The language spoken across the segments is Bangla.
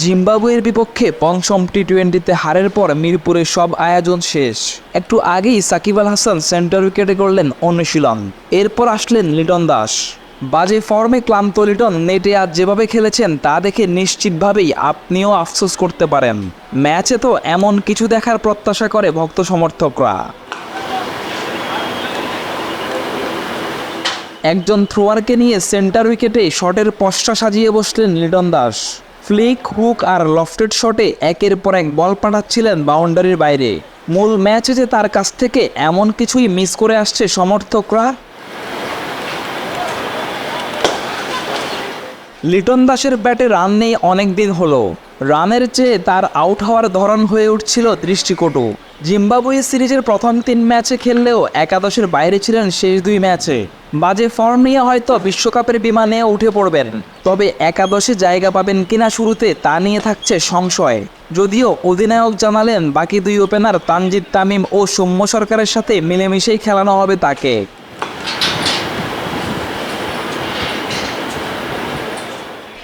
জিম্বাবুয়ের বিপক্ষে পঞ্চম টি টোয়েন্টিতে হারের পর মিরপুরের সব আয়োজন শেষ। একটু আগেই সাকিব আল হাসান সেন্টার উইকেটে করলেন অনুশীলন। এরপর আসলেন লিটন দাস। বাজে ফর্মে ক্লান্ত লিটন নেটে আজ যেভাবে খেলেছেন, তা দেখে নিশ্চিতভাবেই আপনিও আফসোস করতে পারেন। ম্যাচে তো এমন কিছু দেখার প্রত্যাশা করে ভক্ত সমর্থকরা। একজন থ্রোয়ারকে নিয়ে সেন্টার উইকেটে শটের পশ্চা সাজিয়ে বসলেন লিটন দাস। ফ্লিক, হুক আর লফটেড শটে একের পর এক বল পাঠাচ্ছিলেন বাউন্ডারির বাইরে। মূল ম্যাচে যে তার কাছ থেকে এমন কিছুই মিস করে আসছে সমর্থকরা। লিটন দাসের ব্যাটে রান নেই অনেক দিন হলো। রানের চেয়ে তার আউট হওয়ার ধরন হয়ে উঠছিল দৃষ্টিকটু। জিম্বাবুয়ে সিরিজের প্রথম তিন ম্যাচে খেললেও একাদশের বাইরে ছিলেন শেষ দুই ম্যাচে। বাজে ফর্ম নিয়ে হয়তো বিশ্বকাপের বিমানে উঠে পড়বেন, তবে একাদশে জায়গা পাবেন কিনা শুরুতে তা নিয়ে থাকছে সংশয়। যদিও অধিনায়ক জানালেন, বাকি দুই ওপেনার তানজিদ তামিম ও সৌম্য সরকারের সাথে মিলেমিশেই খেলানো হবে তাকে।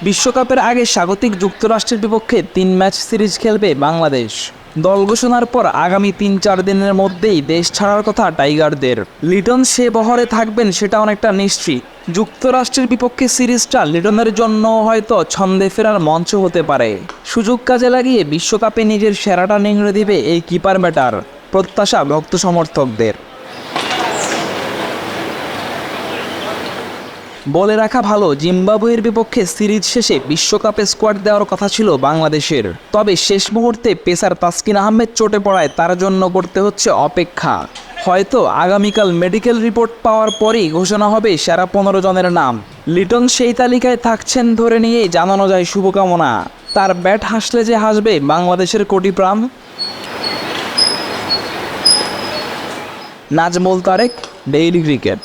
বিশ্বকাপের আগে স্বাগতিক যুক্তরাষ্ট্রের বিপক্ষে তিন ম্যাচ সিরিজ খেলবে বাংলাদেশ। দল ঘোষণার পর আগামী তিন চার দিনের মধ্যেই দেশ ছাড়ার কথা টাইগারদের। লিটন সে বহরে থাকবেন সেটা অনেকটা নিশ্চিত। যুক্তরাষ্ট্রের বিপক্ষে সিরিজটা লিটনের জন্য হয়তো ছন্দে ফেরার মঞ্চ হতে পারে। সুযোগ কাজে লাগিয়ে বিশ্বকাপে নিজের সেরাটা নিংড়ে দিবে এই কিপার ব্যাটার প্রত্যাশা ভক্ত সমর্থকদের। বলে রাখা ভালো, জিম্বাবুয়ের বিপক্ষে সিরিজ শেষে বিশ্বকাপে স্কোয়াড দেওয়ার কথা ছিল বাংলাদেশের। তবে শেষ মুহূর্তে পেসার তাসকিন আহমেদ চোটে পড়ায় তার জন্য করতে হচ্ছে অপেক্ষা। হয়তো আগামীকাল মেডিকেল রিপোর্ট পাওয়ার পরেই ঘোষণা হবে সেরা পনেরো জনের নাম। লিটন সেই তালিকায় থাকছেন ধরে নিয়েই জানানো যায় শুভকামনা। তার ব্যাট হাসলে যে হাসবে বাংলাদেশের কোটি প্রাণ নাজমুল তারেক, ডেইলি ক্রিকেট।